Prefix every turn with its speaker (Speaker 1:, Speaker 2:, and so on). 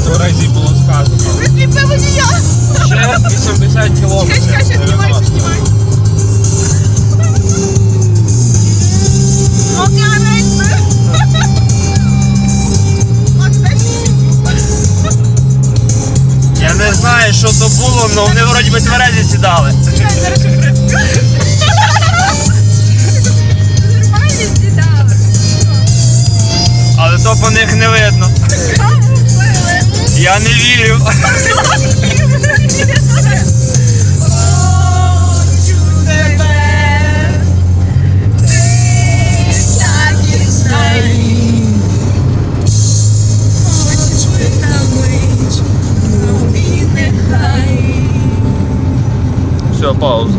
Speaker 1: разі було сказано.
Speaker 2: Сліпе водія.
Speaker 1: Ще 80 кілометрів.
Speaker 2: Чекай, чекай, знімай, знімай.
Speaker 3: Я не знаю, що то було, але вони вроді би тверезі сідали.
Speaker 2: Нормально сідали.
Speaker 3: Але то по них не видно. Я не вірю. Все, пауза.